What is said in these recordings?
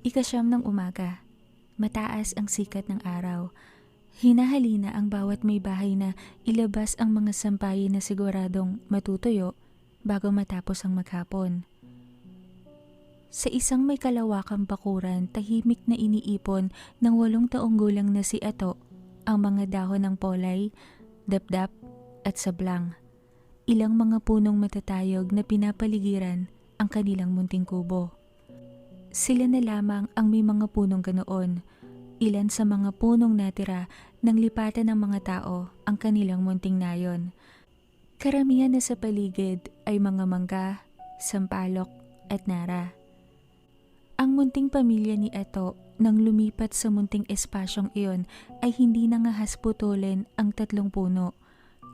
Ikasyam ng umaga. Mataas ang sikat ng araw. Hinahalina ang bawat may bahay na ilabas ang mga sampayin na siguradong matutuyo bago matapos ang maghapon. Sa isang may kalawakang bakuran, tahimik na iniipon ng walong taong gulang na si Ato ang mga dahon ng polay, dapdap at sablang. Ilang mga punong matatayog na pinapaligiran ang kanilang munting kubo. Sila na lamang ang may mga punong ganoon. Ilan sa mga punong natira nang lipatan ng mga tao ang kanilang munting nayon. Karamihan na sa paligid ay mga mangga, sampalok at nara. Ang munting pamilya ni Ato nang lumipat sa munting espasyong iyon ay hindi nangahas putulin ang tatlong puno.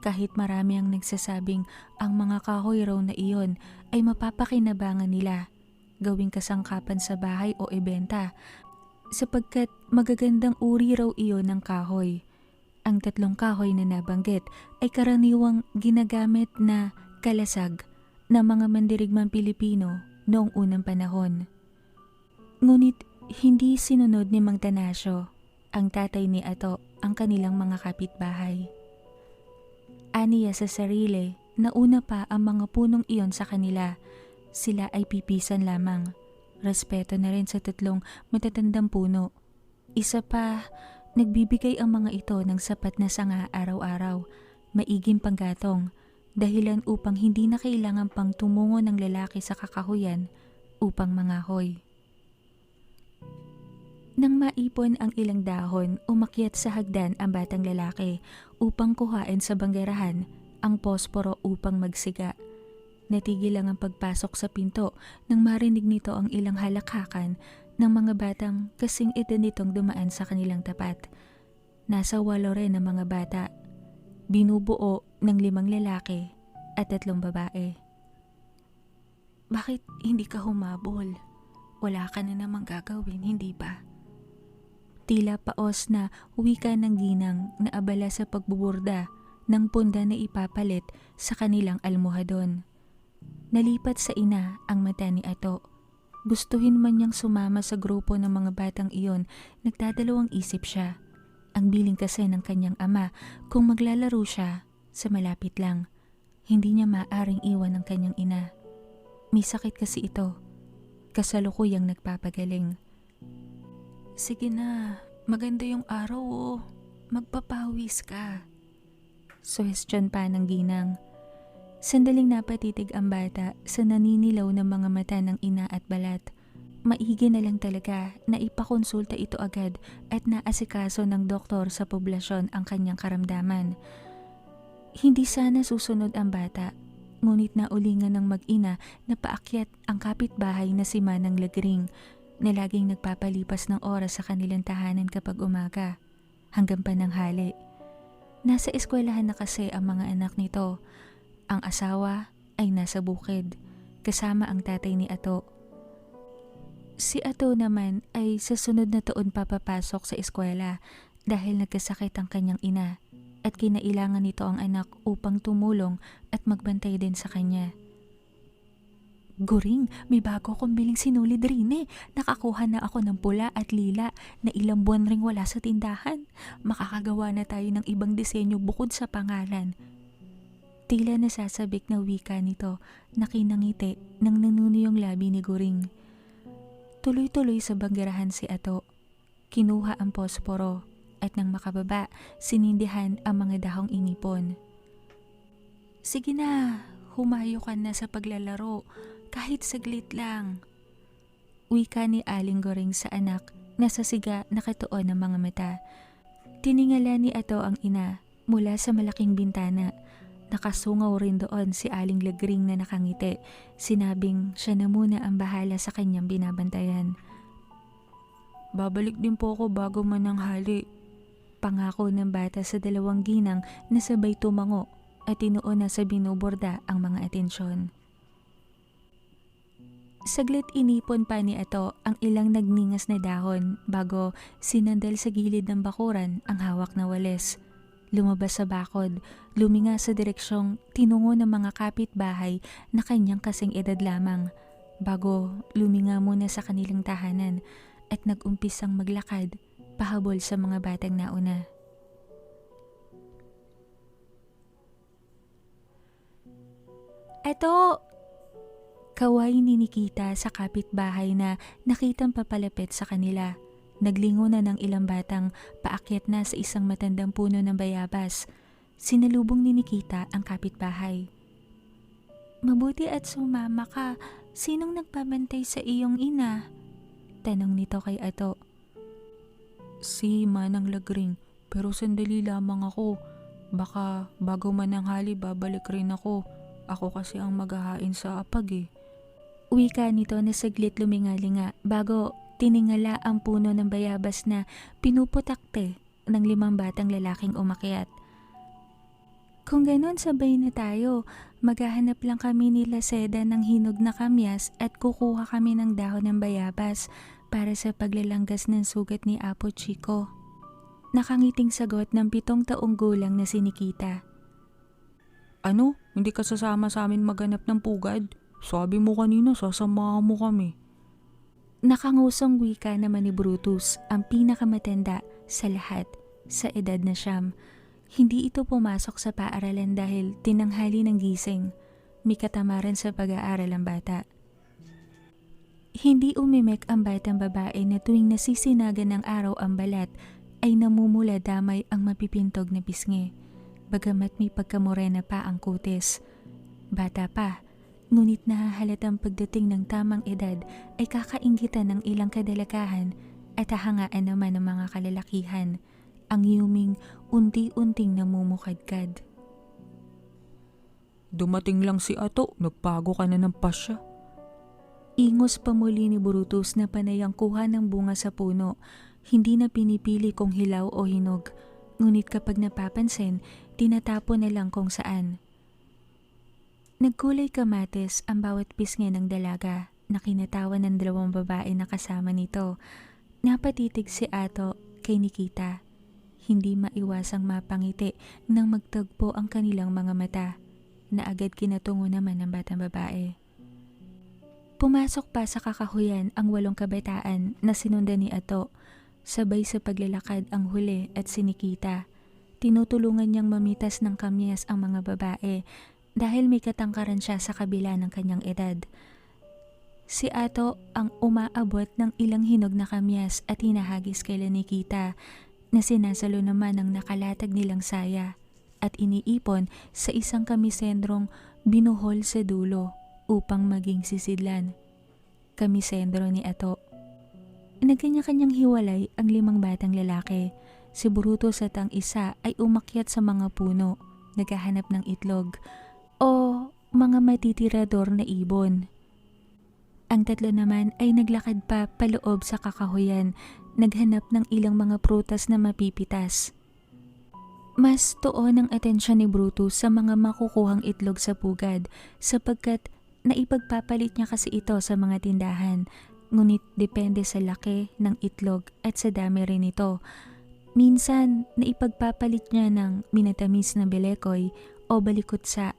Kahit marami ang nagsasabing ang mga kahoy raw na iyon ay mapapakinabangan nila gawing kasangkapan sa bahay o ibenta sapagkat magagandang uri raw iyon ng kahoy. Ang tatlong kahoy na nabanggit ay karaniwang ginagamit na kalasag ng mga mandirigmang Pilipino noong unang panahon. Ngunit hindi sinunod ni Mang Tanasyo, ang tatay ni Ato, ang kanilang mga kapitbahay. Aniya sa sarili na una pa ang mga punong iyon sa kanila, sila ay pipisan lamang. Respeto na rin sa tatlong matatandang puno. Isa pa, nagbibigay ang mga ito ng sapat na sanga araw-araw, maiging panggatong, dahilan upang hindi na kailangan pang tumungo ng lalaki sa kakahuyan upang mangahoy. Nang maipon ang ilang dahon, umakyat sa hagdan ang batang lalaki upang kuhain sa banggerahan ang posporo upang magsiga. Natigil lang ang pagpasok sa pinto nang marinig nito ang ilang halakhakan ng mga batang kasing edad nitong dumaan sa kanilang tapat. Nasa walo rin ang mga bata. Binubuo ng limang lalaki at tatlong babae. Bakit hindi ka humabol? Wala ka na namang gagawin, hindi ba? Tila paos na wika ng ginang na abala sa pagbuburda ng punda na ipapalit sa kanilang almuhadon. Nalipat sa ina ang mata ni Ato. Gustuhin man niyang sumama sa grupo ng mga batang iyon, nagdadalawang isip siya. Ang biling kasi ng kanyang ama kung maglalaro siya sa malapit lang. Hindi niya maaring iwan ang kanyang ina. May sakit kasi ito. Kasalukuyang nagpapagaling. Sige na, maganda yung araw oh. Magpapawis ka. Suhestyon pa ng ginang. Sandaling napatitig ang bata sa naninilaw ng mga mata ng ina at balat. Maigi na lang talaga na ipakonsulta ito agad at naasikaso ng doktor sa poblasyon ang kanyang karamdaman. Hindi sana susunod ang bata, ngunit naulingan ng mag-ina na paakyat ang kapitbahay na si Manang Lagring na laging nagpapalipas ng oras sa kanilang tahanan kapag umaga hanggang pananghali. Nasa eskwelahan na kasi ang mga anak nito. Ang asawa ay nasa bukid kasama ang tatay ni Ato. Si Ato naman ay sa sunod na taon papapasok sa eskwela dahil nagkasakit ang kanyang ina at kinailangan nito ang anak upang tumulong at magbantay din sa kanya. Guring, may bago akong biling sinulid rin eh. Nakakuha na ako ng pula at lila na ilang buwan ring wala sa tindahan. Makakagawa na tayo ng ibang disenyo bukod sa pangalan. Tila nasasabik na wika nito na kinangiti nang nanuno yung labi ni Guring. Tuloy-tuloy sa banggerahan si Ato. Kinuha ang posporo at nang makababa, sinindihan ang mga dahong inipon. Sige na, humayo ka na sa paglalaro kahit saglit lang. Wika ni Aling Goring sa anak na sa siga nakatuon ng mga mata. Tiningala ni Ato ang ina mula sa malaking bintana. Nakasungaw rin doon si Aling Lagring na nakangiti. Sinabing siya na muna ang bahala sa kanyang binabantayan. Babalik din po ako bago mananghali. Pangako ng bata sa dalawang ginang na sabay tumango at tinuon na sa binuborda ang mga atensyon. Saglit inipon pa ni Ato ang ilang nagningas na dahon bago sinandal sa gilid ng bakuran ang hawak na walis. Lumabas sa bakod, luminga sa direksyong tinungo ng mga kapitbahay na kanyang kasing edad lamang bago luminga muna sa kanilang tahanan at nag-umpisang maglakad pahabol sa mga batang nauna. Eto! Kaway ni Nikita sa kapitbahay na nakitang papalapit sa kanila. Naglingo na ng ilang batang paakyat na sa isang matandang puno ng bayabas. Sinalubong ni Nikita ang kapitbahay. Mabuti at sumama ka. Sinong nagpabantay sa iyong ina? Tanong nito kay Ato. Si Manang Lagring, pero sandali lamang ako. Baka bago mananghali babalik rin ako. Ako kasi ang maghahain sa apag eh. Wika nito na saglit lumingalinga bago tiningala ang puno ng bayabas na pinuputakte ng limang batang lalaking umakyat. Kung ganon sabay na tayo, maghahanap lang kami nila Seda ng hinog na kamyas at kukuha kami ng dahon ng bayabas para sa paglalanggas ng sugat ni Apo Chico. Nakangiting sagot ng pitong taong gulang na si Nikita. Ano? Hindi ka sasama sa amin maganap ng pugad? Sabi mo kanina sasamahan mo kami. Nakangusong wika naman ni Brutus ang pinakamatanda sa lahat sa edad na siyam. Hindi ito pumasok sa paaralan dahil tinanghali ng gising. May katamaran sa pag-aaral ang bata. Hindi umimik ang batang babae na tuwing nasisinagan ng araw ang balat ay namumula damay ang mapipintog na pisngi. Bagamat may pagkamorena pa ang kutis. Bata pa, ngunit nahahalatang pagdating ng tamang edad ay kakaingitan ng ilang kadalakahan at hahangaan naman ng mga kalalakihan ang yuming unti-unting namumukadkad. Dumating lang si Ato, nagpago ka na ng pasya. Ingos pa muli ni Brutus na panayang kuha ng bunga sa puno, hindi na pinipili kung hilaw o hinog, ngunit kapag napapansin, tinatapo na lang kung saan. Nagkulay kamates ang bawat pisngi ng dalaga na kinatawan ng dalawang babae na kasama nito. Napatitig si Ato kay Nikita. Hindi maiwasang mapangiti nang magtagpo ang kanilang mga mata na agad kinatungo naman ng batang babae. Pumasok pa sa kakahuyan ang walong kabataan na sinundan ni Ato. Sabay sa paglalakad ang huli at si Nikita. Tinutulungan niyang mamitas ng kamyas ang mga babae dahil may katangkaran siya sa kabila ng kanyang edad. Si Ato ang umaabot ng ilang hinog na kamyas at hinahagis kay Nikita na sinasalo naman ng nakalatag nilang saya at iniipon sa isang kamisendrong binuhol sa dulo upang maging sisidlan. Kamisendro ni Ato. Nagkanya-kanyang hiwalay ang limang batang lalaki. Si Brutus at ang isa ay umakyat sa mga puno, naghahanap ng itlog o mga matitirador na ibon. Ang tatlo naman ay naglakad pa paloob sa kakahuyan, naghanap ng ilang mga prutas na mapipitas. Mas tuon ang atensyon ni Brutus sa mga makukuhang itlog sa pugad sapagkat naipagpapalit niya kasi ito sa mga tindahan ngunit depende sa laki ng itlog at sa dami rin ito. Minsan, naipagpapalit niya ng minatamis na belekoy o balikutsa.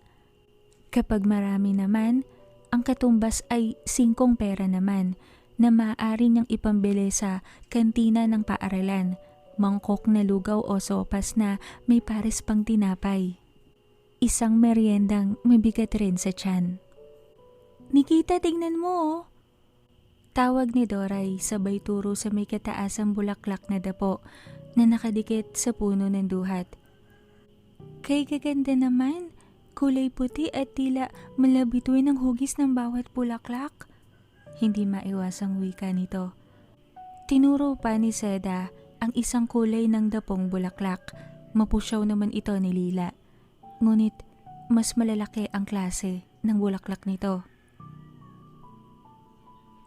Kapag marami naman, ang katumbas ay singkong pera naman na maaari niyang ipambili sa kantina ng paaralan, mangkok na lugaw o sopas na may pares pang tinapay. Isang meriendang mabigat rin sa tiyan. Nikita, tingnan mo oh. Tawag ni Doray sabay turo sa may kataasang bulaklak na dapo na nakadikit sa puno ng duhat. Kay gaganda naman, kulay puti at tila malabituin ang hugis ng bawat bulaklak. Hindi maiwasang wika nito. Tinuro pa ni Seda ang isang kulay ng dapong bulaklak. Mapusyaw naman ito ni Lila. Ngunit mas malalaki ang klase ng bulaklak nito.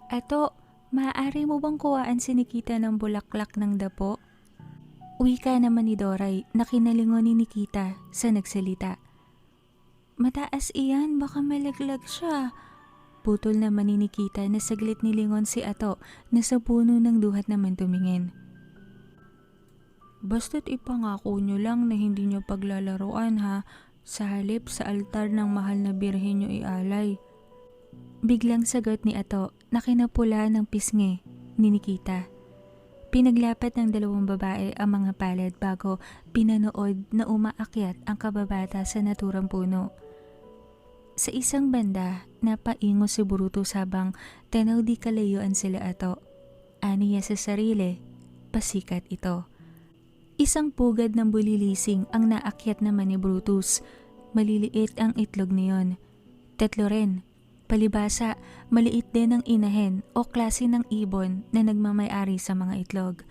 Eto, maaari mo bang kuhaan si Nikita ng bulaklak ng dapo? Wika naman ni Doray na kinalingon ni Nikita sa nagsalita. Mataas iyan, baka malaglag siya. Putol naman ni Nikita na saglit nilingon si Ato na sa puno ng duhat naman tumingin. Basta't ipangako nyo lang na hindi nyo paglalaroan ha, sa halip sa altar ng mahal na birhen nyo ialay. Biglang sagot ni Ato na kinapula ng pisngi ni Nikita. Pinaglapat ng dalawang babae ang mga palad bago pinanood na umaakyat ang kababata sa naturang puno. Sa isang banda, napaingo si Brutus habang tanaw di kalayuan sila ato. Aniya sa sarili, pasikat ito. Isang pugad ng bulilising ang naakyat naman ni Brutus. Maliliit ang itlog niyon. Tatlo rin. Palibasa, maliit din ang inahen o klase ng ibon na nagmamayari sa mga itlog.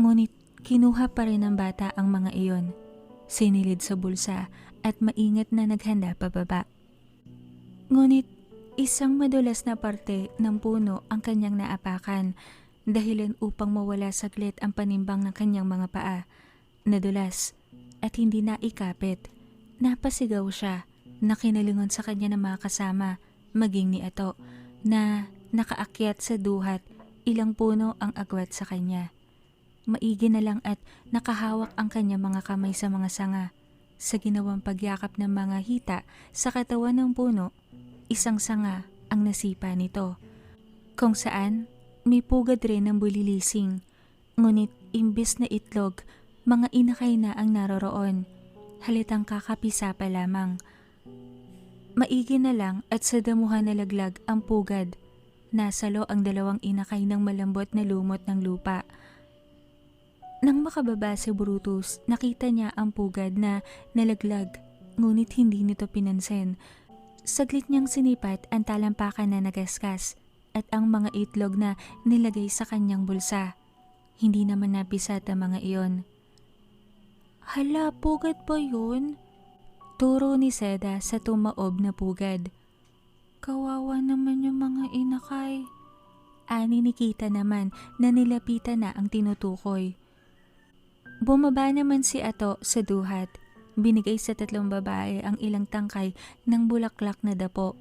Ngunit kinuha pa rin ng bata ang mga iyon. Sinilid sa bulsa at maingat na naghanda pababa. Ngunit isang madulas na parte ng puno ang kanyang naapakan dahilan upang mawala saglit ang panimbang ng kanyang mga paa. Nadulas at hindi na ikapit. Napasigaw siya na kinalingon sa kanya ng mga kasama maging ni Ato na nakaakyat sa duhat ilang puno ang agwat sa kanya. Maigi na lang at nakahawak ang kanya mga kamay sa mga sanga. Sa ginawang pagyakap ng mga hita sa katawan ng puno, isang sanga ang nasipa nito. Kung saan, may pugad rin ng bulilising. Ngunit imbis na itlog, mga inakay na ang naroroon. Halitang kakapisa pa lamang. Maigi na lang at sa damuhan na laglag ang pugad. Nasalo ang dalawang inakay ng malambot na lumot ng lupa. Nang makababa si Brutus, nakita niya ang pugad na nalaglag, ngunit hindi nito pinansin. Saglit niyang sinipat ang talampakan na nagaskas at ang mga itlog na nilagay sa kanyang bulsa. Hindi naman napisat ang mga iyon. Hala, pugad ba yun? Turo ni Seda sa tumaob na pugad. Kawawa naman yung mga inakay. Ani ni Kita naman na nilapitan na ang tinutukoy. Bumaba naman si Ato sa duhat. Binigay sa tatlong babae ang ilang tangkay ng bulaklak na dapo.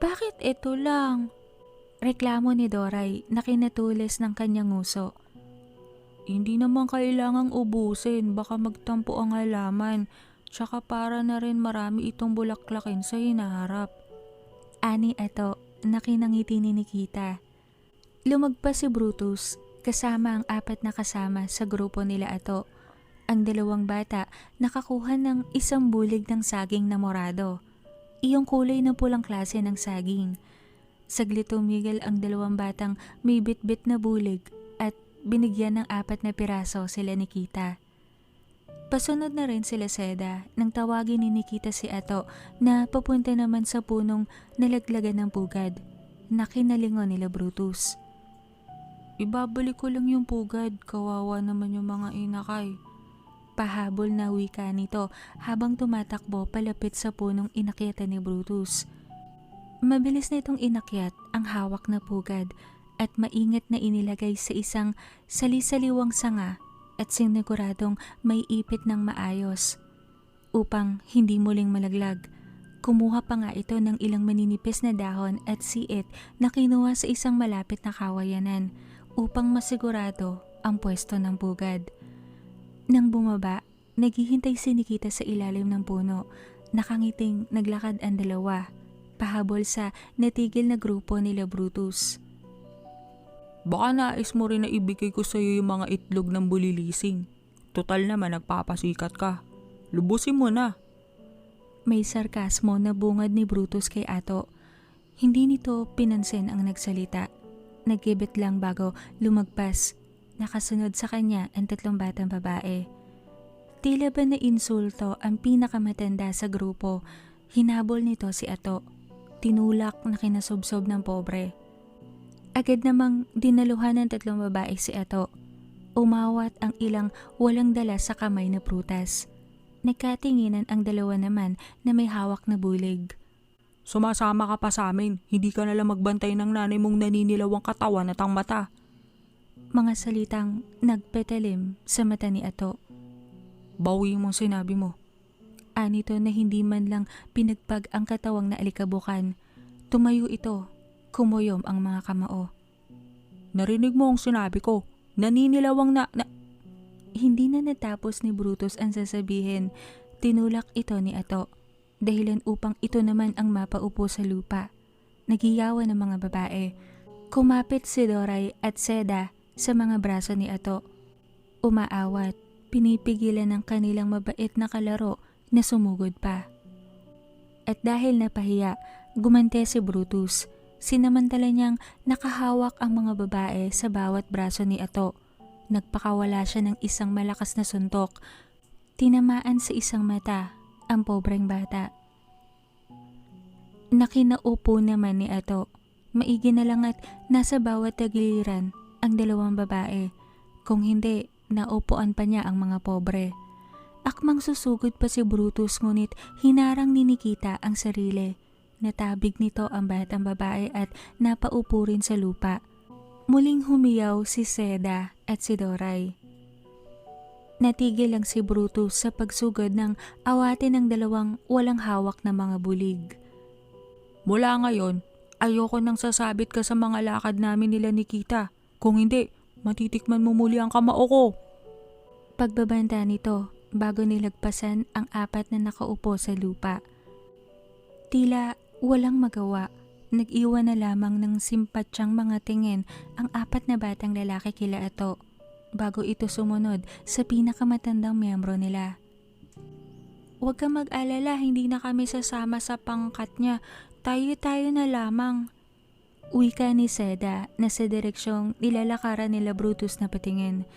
Bakit ito lang? Reklamo ni Doray na kinatulis ng kanyang nguso. Hindi naman kailangang ubusin, baka magtampo ang halaman. Tsaka para na rin marami itong bulaklakin sa hinaharap. Ani ato, nakinangiti ni Nikita. Lumagpas si Brutus kasama ang apat na kasama sa grupo nila ato. Ang dalawang bata nakakuha ng isang bulig ng saging na morado. Iyong kulay na pulang klase ng saging. Saglit tumigil ang dalawang batang may bitbit na bulig at binigyan ng apat na piraso sila Nikita. Pasunod na rin sila Seda nang tawagin ni Nikita si Ato na papunta naman sa punong nalaglagan ng pugad na kinalingon nila Brutus. Ibabalik ko lang yung pugad, kawawa naman yung mga inakay. Pahabol na wika nito habang tumatakbo palapit sa punong inakyatan ni Brutus. Mabilis na itong inakyat ang hawak na pugad at maingat na inilagay sa isang salisaliwang sanga at siniguradong may ipit ng maayos. Upang hindi muling malaglag, kumuha pa nga ito ng ilang maninipis na dahon at siit na kinuha sa isang malapit na kawayanan upang masigurado ang pwesto ng bugad. Nang bumaba, naghihintay si Nikita sa ilalim ng puno. Nakangiting naglakad ang dalawa, pahabol sa natigil na grupo nila Brutus. Baka nais mo rin na ibigay ko sa'yo yung mga itlog ng bulilising. Total naman nagpapasikat ka. Lubusin mo na. May sarkasmo na bungad ni Brutus kay Ato. Hindi nito pinansin ang nagsalita. Nagkibit lang bago lumagpas. Nakasunod sa kanya ang tatlong batang babae. Tila ba na insulto ang pinakamatanda sa grupo. Hinabol nito si Ato. Tinulak na kinasubsob ng pobre. Agad namang dinaluhan ng tatlong babae si Ato. Umawat ang ilang walang dala sa kamay na prutas. Nagkatinginan ang dalawa naman na may hawak na bulig. Sumasama ka pa sa amin. Hindi ka nalang magbantay ng nanay mong naninilawang katawan at ang mata. Mga salitang nagpetalim sa mata ni Ato. Bawi mo sinabi mo. Anito na hindi man lang pinagpag ang katawang na alikabukan. Tumayo ito Kumuyom ang mga kamao. Narinig mo ang sinabi ko. Naninilawang na, na... Hindi na natapos ni Brutus ang sasabihin. Tinulak ito ni Ato. Dahilan upang ito naman ang mapaupo sa lupa. Nagiyawan ng mga babae. Kumapit si Doray at Seda sa mga braso ni Ato. Umaawat, pinipigilan ng kanilang mabait na kalaro na sumugod pa. At dahil napahiya, gumante si Brutus. Sinamantala niyang nakahawak ang mga babae sa bawat braso ni Ato. Nagpakawala siya ng isang malakas na suntok. Tinamaan sa isang mata ang pobreng bata. Nakinaupo naman ni Ato. Maigi na lang at nasa bawat tagiliran ang dalawang babae. Kung hindi, naupuan pa niya ang mga pobre. Akmang susugod pa si Brutus ngunit hinarang ni Nikita ang sarili. Natabig nito ang batang babae at napaupo rin sa lupa. Muling humiyaw si Seda at si Doray. Natigil lang si Brutus sa pagsugod ng awatin ng dalawang walang hawak na mga bulig. Mula ngayon, ayoko nang sasabit ka sa mga lakad namin nila Nikita. Kung hindi, matitikman mo muli ang kamao ko. Pagbabanta nito bago nilagpasan ang apat na nakaupo sa lupa. Tila walang magawa. Nag-iwan na lamang ng simpatsyang mga tingin ang apat na batang lalaki kila Ato bago ito sumunod sa pinakamatandang miyembro nila. Huwag ka mag-alala, hindi na kami sasama sa pangkat niya. Tayo-tayo na lamang. Wika ni Seda na sa direksyong nilalakaran nila Brutus na patingin.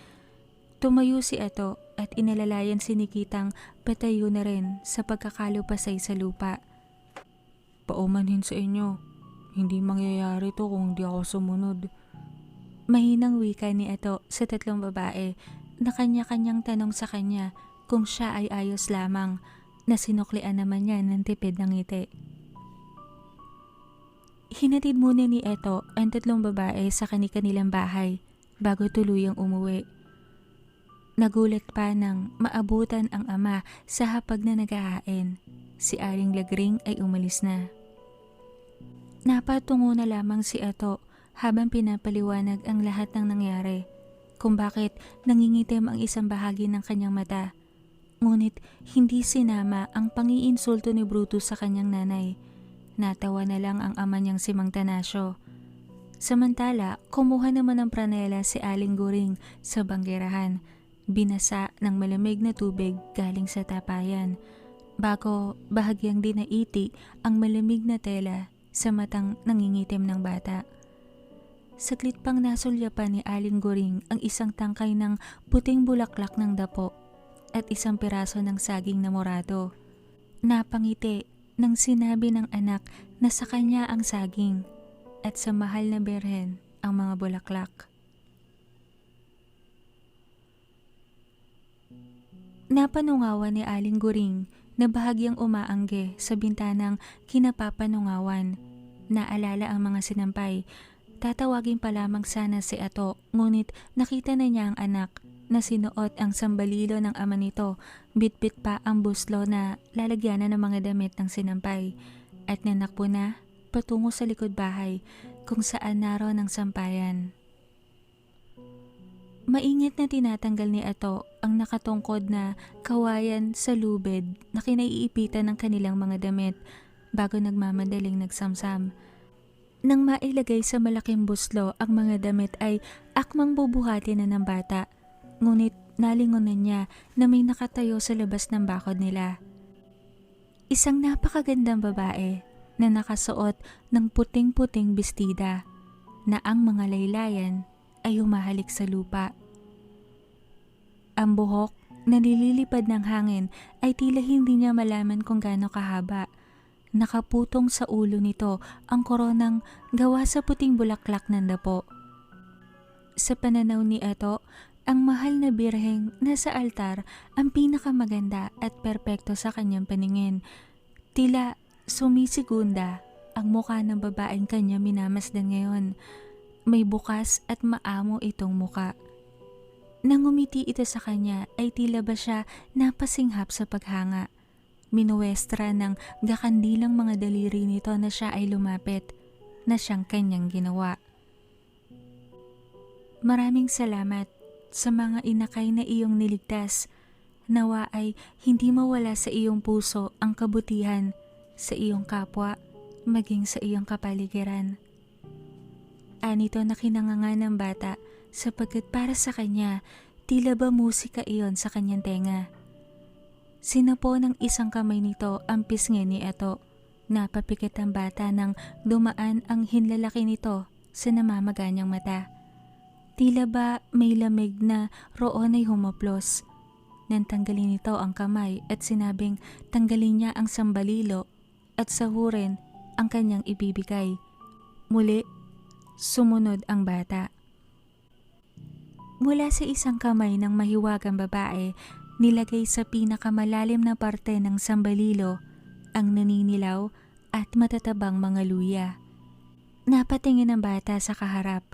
Tumayo si Ato at inalalayan si Nikitang patayo na rin sa pagkakalupasay sa lupa. Paumanhin sa inyo. Hindi mangyayari to kung di ako sumunod. Mahinang wika ni Ato sa tatlong babae na kanya-kanyang tanong sa kanya kung siya ay ayos lamang na sinuklian naman niya ng tipid ng ngiti. Hinatid muna ni Eto ang tatlong babae sa kani-kanilang bahay bago tuluyang umuwi. Nagulat pa nang maabutan ang ama sa hapag na nag-aain. Si Aling Lagring ay umalis na. Napatungo na lamang si Ato habang pinapaliwanag ang lahat ng nangyari kung bakit nangingitim ang isang bahagi ng kanyang mata. Ngunit hindi sinama ang pangiinsulto ni Brutus sa kanyang nanay. Natawa na lang ang ama niyang si Mang Tanasyo. Samantala, kumuha naman ng pranela si Aling Guring sa banggerahan. Binasa ng malamig na tubig galing sa tapayan. Bago bahagyang dinaiti ang malamig na tela sa matang nangingitim ng bata. Saglit pang nasulyapan ni Aling Goring ang isang tangkay ng puting bulaklak ng dapo at isang piraso ng saging na morado. Napangiti nang sinabi ng anak na sa kanya ang saging at sa mahal na berhen ang mga bulaklak. Napanungawan ni Aling Goring na bahagyang umaangge sa bintanang kinapapanungawan. Naalala ang mga sinampay Tatawagin pa lamang sana si Ato, ngunit nakita na niya ang anak na sinuot ang sambalilo ng ama nito, bitbit pa ang buslo na lalagyanan ng mga damit ng sinampay, at nanakpo na patungo sa likod bahay kung saan naroon ang sampayan. Maingat na tinatanggal ni Ato ang nakatungkod na kawayan sa lubid na kinaiipitan ng kanilang mga damit bago nagmamadaling nagsamsam. Nang mailagay sa malaking buslo ang mga damit ay akmang bubuhati na ng bata. Ngunit nalingonan niya na may nakatayo sa labas ng bakod nila. Isang napakagandang babae na nakasuot ng puting-puting bestida na ang mga laylayan ay humahalik sa lupa. Ang buhok na nililipad ng hangin ay tila hindi niya malaman kung gaano kahaba Nakaputong sa ulo nito ang koronang gawa sa puting bulaklak ng dapo. Sa pananaw ni Eto, ang mahal na birheng nasa altar ang pinakamaganda at perpekto sa kanyang paningin. Tila sumisigunda ang mukha ng babaeng kanya minamasdan ngayon. May bukas at maamo itong muka. Nang umiti ito sa kanya ay tila ba siya napasinghap sa paghanga. Minuwestra ng gakandilang mga daliri nito na siya ay lumapit, na siyang kanyang ginawa. Maraming salamat sa mga inakay na iyong niligtas. Nawa ay hindi mawala sa iyong puso ang kabutihan sa iyong kapwa, maging sa iyong kapaligiran. Anito na kinanganga ng bata sapagkat para sa kanya, tila ba musika iyon sa kanyang tenga. Sinapo ng isang kamay nito ang pisngi ni Eto. Napapikit ang bata nang dumaan ang hinlalaki nito sa namamaganyang mata. Tila ba may lamig na roon ay humoplos. Nang tanggalin nito ang kamay at sinabing tanggalin niya ang sambalilo at sahurin ang kanyang ibibigay. Muli, sumunod ang bata. Mula sa isang kamay ng mahiwagang babae, nilagay sa pinakamalalim na parte ng sambalilo ang naninilaw at matatabang mga luya. Napatingin ang bata sa kaharap.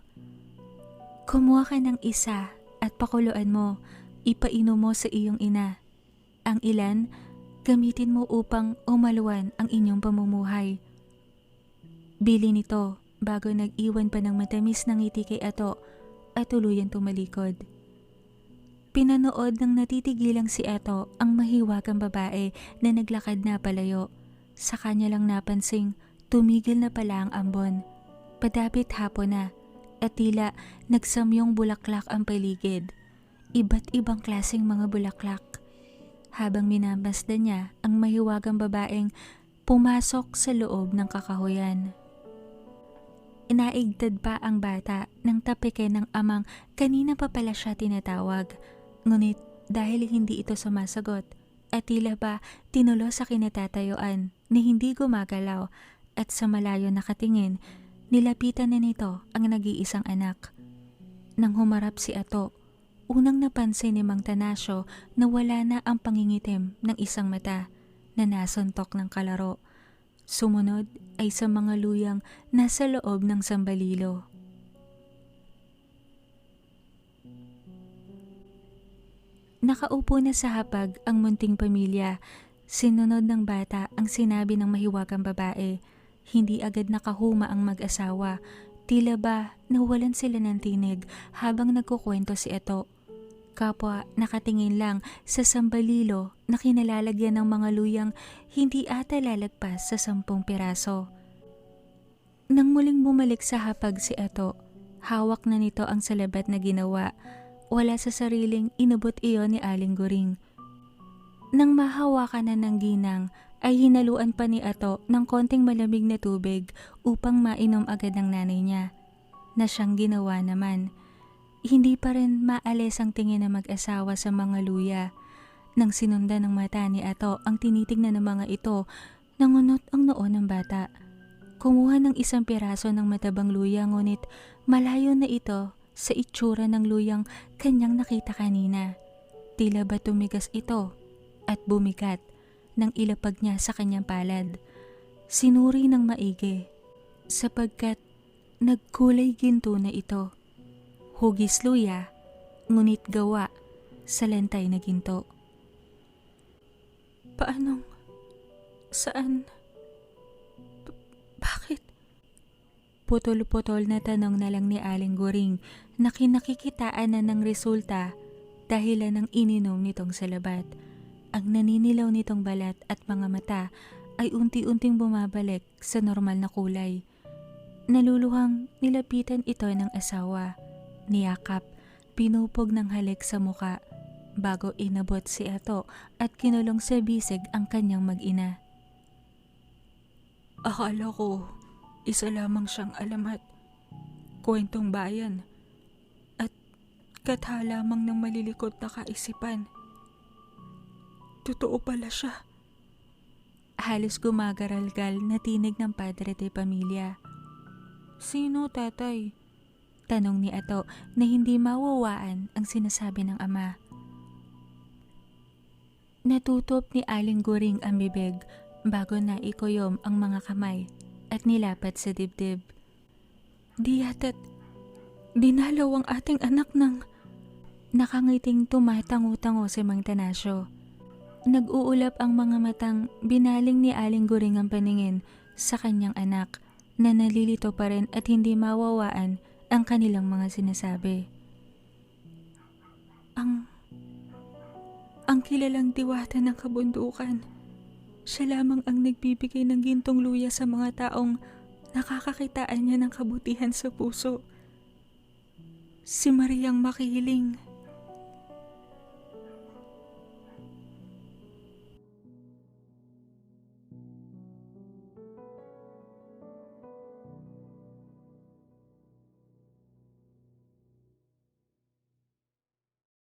Kumuha ka ng isa at pakuluan mo, ipainom mo sa iyong ina. Ang ilan, gamitin mo upang umaluan ang inyong pamumuhay. Bili nito bago nag-iwan pa ng matamis ng ngiti kay Ato at tuluyan tumalikod. Pinanood ng natitigilang si Eto ang mahiwagang babae na naglakad na palayo. Sa kanya lang napansing tumigil na pala ang ambon. Padapit hapon na at tila nagsamyong bulaklak ang paligid. Iba't ibang klaseng mga bulaklak. Habang minamasdan niya ang mahiwagang babaeng pumasok sa loob ng kakahuyan. Inaigtad pa ang bata ng tapike ng amang kanina pa pala siya tinatawag. Ngunit dahil hindi ito sumasagot at tila ba tinulo sa kinatatayuan na hindi gumagalaw at sa malayo nakatingin, nilapitan na nito ang nag-iisang anak. Nang humarap si Ato, unang napansin ni Mang Tanasyo na wala na ang pangingitim ng isang mata na nasuntok ng kalaro. Sumunod ay sa mga luyang nasa loob ng sambalilo. Nakaupo na sa hapag ang munting pamilya. Sinunod ng bata ang sinabi ng mahiwagang babae. Hindi agad nakahuma ang mag-asawa. Tila ba nawalan sila ng tinig habang nagkukwento si Eto. Kapwa nakatingin lang sa sambalilo na kinalalagyan ng mga luyang hindi ata lalagpas sa sampung piraso. Nang muling bumalik sa hapag si Eto, hawak na nito ang salabat na ginawa. Wala sa sariling inabot iyon ni Aling Goring. Nang mahawakan na ng ginang, ay hinaluan pa ni Ato ng konting malamig na tubig upang mainom agad ng nanay niya. Na siyang ginawa naman. Hindi pa rin maalis ang tingin ng mag-asawa sa mga luya. Nang sinundan ng mata ni Ato ang tinitignan ng mga ito, nangunot ang noo ng bata. Kumuha ng isang piraso ng matabang luya ngunit malayo na ito sa itsura ng luyang kanyang nakita kanina. Tila ba tumigas ito at bumigat nang ilapag niya sa kanyang palad. Sinuri ng maigi sapagkat nagkulay ginto na ito. Hugis luya, ngunit gawa sa lantay na ginto. Paanong? Saan? B- bakit? Putol-putol na tanong na lang ni Aling Goring na kinakikitaan na ng resulta dahilan ng ininom nitong salabat. Ang naninilaw nitong balat at mga mata ay unti-unting bumabalik sa normal na kulay. Naluluhang nilapitan ito ng asawa. Niyakap, pinupog ng halik sa muka bago inabot si Ato at kinulong sa bisig ang kanyang mag-ina. Akala ko, isa lamang siyang alamat. Kwentong bayan. At katha lamang ng malilikot na kaisipan. Totoo pala siya. Halos gumagaralgal na tinig ng padre de pamilya. Sino tatay? Tanong ni Ato na hindi mawawaan ang sinasabi ng ama. Natutop ni Aling Goring ang bibig bago na ikuyom ang mga kamay at nilapat sa dibdib. Di yata't dinalaw ang ating anak ng... Nakangiting tumatango-tango si Mang Tanasyo. Nag-uulap ang mga matang binaling ni Aling Goring ang paningin sa kanyang anak na nalilito pa rin at hindi mawawaan ang kanilang mga sinasabi. Ang... Ang kilalang diwata ng kabundukan. Siya lamang ang nagbibigay ng gintong luya sa mga taong nakakakitaan niya ng kabutihan sa puso. Si Mariang makiling.